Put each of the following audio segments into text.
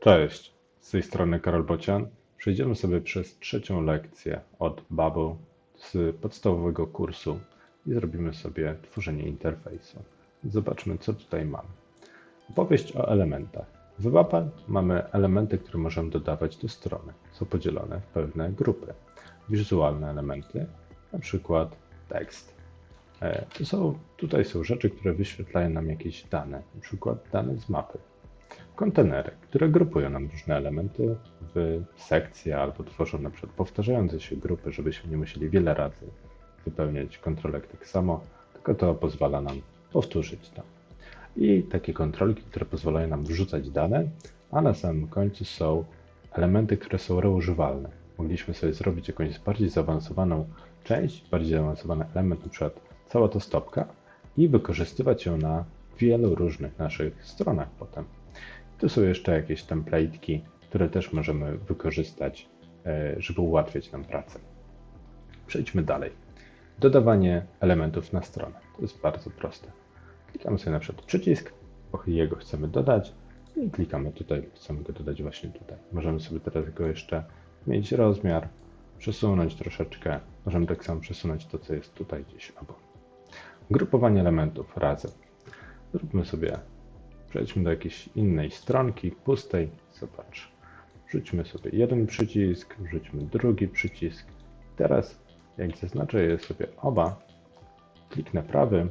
Cześć, z tej strony Karol Bocian. Przejdziemy sobie przez trzecią lekcję od Bubble z podstawowego kursu i zrobimy sobie tworzenie interfejsu. Zobaczmy, co tutaj mamy. Opowieść o elementach. W Bubble mamy elementy, które możemy dodawać do strony. Są podzielone w pewne grupy. Wizualne elementy, na przykład tekst. E, To są, tutaj są rzeczy, które wyświetlają nam jakieś dane, na przykład dane z mapy kontenery, które grupują nam różne elementy w sekcje albo tworzą na przykład powtarzające się grupy, żebyśmy nie musieli wiele razy wypełniać kontrolek tak samo, tylko to pozwala nam powtórzyć to. I takie kontrolki, które pozwalają nam wrzucać dane, a na samym końcu są elementy, które są reużywalne. Mogliśmy sobie zrobić jakąś bardziej zaawansowaną część, bardziej zaawansowany element, na przykład cała to stopka i wykorzystywać ją na wielu różnych naszych stronach potem. Tu są jeszcze jakieś template'ki, które też możemy wykorzystać, e, żeby ułatwiać nam pracę. Przejdźmy dalej. Dodawanie elementów na stronę. To jest bardzo proste. Klikamy sobie na przykład przycisk, jego chcemy dodać i klikamy tutaj, chcemy go dodać właśnie tutaj. Możemy sobie teraz go jeszcze zmienić rozmiar, przesunąć troszeczkę. Możemy tak samo przesunąć to, co jest tutaj gdzieś obok. Grupowanie elementów razem. Zróbmy sobie Przejdźmy do jakiejś innej stronki, pustej. Zobacz. Wrzućmy sobie jeden przycisk, wrzućmy drugi przycisk. Teraz, jak zaznaczę je sobie oba, kliknę prawy,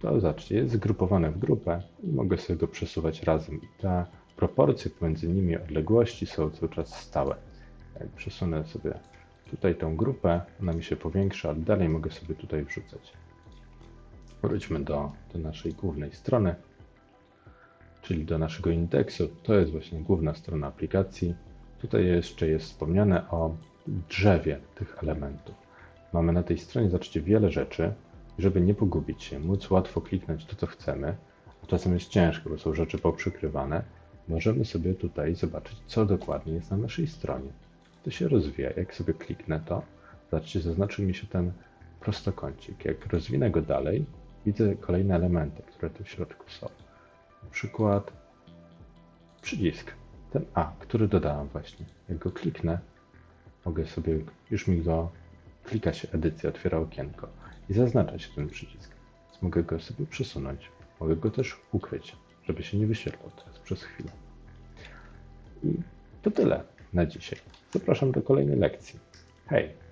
to zobaczcie, jest zgrupowane w grupę i mogę sobie go przesuwać razem. Te proporcje pomiędzy nimi, odległości są cały czas stałe. Jak przesunę sobie tutaj tą grupę, ona mi się powiększa, ale dalej mogę sobie tutaj wrzucać. Wróćmy do, do naszej głównej strony, czyli do naszego indeksu. To jest właśnie główna strona aplikacji. Tutaj jeszcze jest wspomniane o drzewie tych elementów. Mamy na tej stronie, zobaczcie, wiele rzeczy. Żeby nie pogubić się, móc łatwo kliknąć to, co chcemy, czasem jest ciężko, bo są rzeczy poprzykrywane, możemy sobie tutaj zobaczyć, co dokładnie jest na naszej stronie. To się rozwija. Jak sobie kliknę to, zobaczcie, zaznaczył mi się ten prostokącik. Jak rozwinę go dalej, widzę kolejne elementy, które tu w środku są. Na przykład przycisk, ten A, który dodałem właśnie. Jak go kliknę, mogę sobie, już mi go, klika się edycja, otwiera okienko i zaznacza się ten przycisk. Więc mogę go sobie przesunąć. Mogę go też ukryć, żeby się nie wyświetlał teraz przez chwilę. I to tyle na dzisiaj. Zapraszam do kolejnej lekcji. Hej!